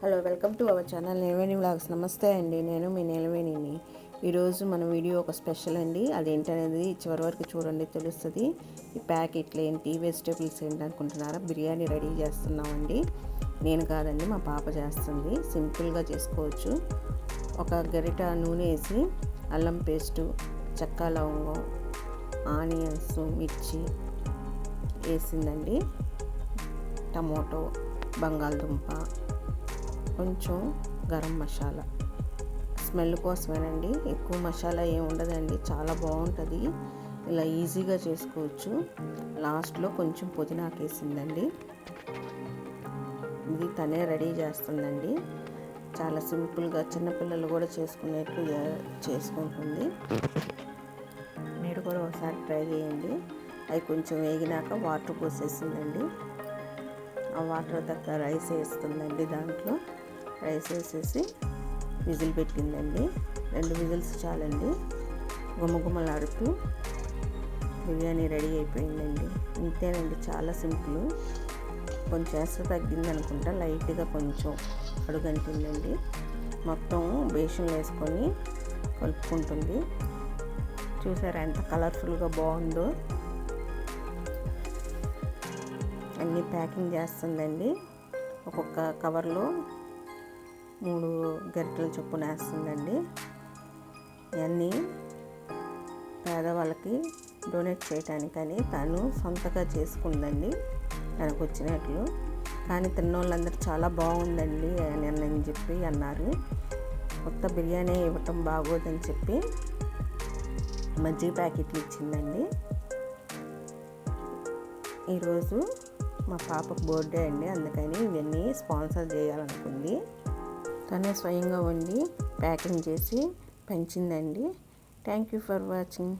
Hello welcome to our channel Nilaveni vlogs. నమస్తే అండి నేను మీ నిలవేణిని. ఈరోజు మన వీడియో ఒక స్పెషల్ అండి. అదేంటనేది చివరి వరకు చూడండి తెలుస్తుంది. ఈ ప్యాకెట్లు ఏంటి వెజిటేబుల్స్ ఏంటి అనుకుంటున్నారా? బిర్యానీ రెడీ చేస్తున్నామండి. నేను కాదండి మా పాప చేస్తుంది. సింపుల్గా చేసుకోవచ్చు. ఒక గరిట నూనె వేసి అల్లం పేస్టు చెక్క లవంగం ఆనియన్స్ మిర్చి వేసిందండి. టమోటో బంగాళదుంప కొంచెం గరం మసాలా. స్మెల్ కోసమేనండి. ఎక్కువ మసాలా ఏమి ఉండదండి. చాలా బాగుంటుంది. ఇలా ఈజీగా చేసుకోవచ్చు. లాస్ట్లో కొంచెం పుదీనాకేసిందండి ఇది తనే రెడీ చేస్తుందండి. చాలా సింపుల్గా చిన్నపిల్లలు కూడా చేసుకునేట్టు చేసుకుంటుంది. మీరు కూడా ఒకసారి ట్రై చేయండి. అవి కొంచెం వేగినాక వాటర్ పోసేసిందండి. ఆ వాటర్ దగ్గర రైస్ వేస్తుందండి దాంట్లో. రైస్ వేసేసి విజిల్ పెట్టిందండి. రెండు విజిల్స్ చాలండి. గుమగుమలాడుతూ బిర్యానీ రెడీ అయిపోయిందండి. ఇంతేనండి చాలా సింపుల్. కొంచెం ఎసరు తగ్గింది అనుకుంటా లైట్గా కొంచెం అడుగంటుందండి. మొత్తం బేషన్లో వేసుకొని కలుపుకుంటుంది. చూసారా ఎంత కలర్ఫుల్గా బాగుందో. అన్నీ ప్యాకింగ్ చేస్తుందండి. ఒక్కొక్క కవర్లో మూడు గరిటెల చొప్పున వేస్తుందండి. ఇవన్నీ పేదవాళ్ళకి డొనేట్ చేయటానికని తను సొంతగా చేసుకుందండి. తనకు వచ్చినట్లు. కానీ తిన్న వాళ్ళందరూ చాలా బాగుందండి అని అని చెప్పి అన్నారు. కొత్త బిర్యానీ ఇవ్వటం బాగోదని చెప్పి మజ్జిగ ప్యాకెట్లు ఇచ్చిందండి. ఈరోజు మా పాపకు బర్త్డే అండి. అందుకని ఇవన్నీ స్పాన్సర్ చేయాలనుకుంది. తనే స్వయంగా వండి ప్యాకింగ్ చేసి పెంచిందండి. Thank you for watching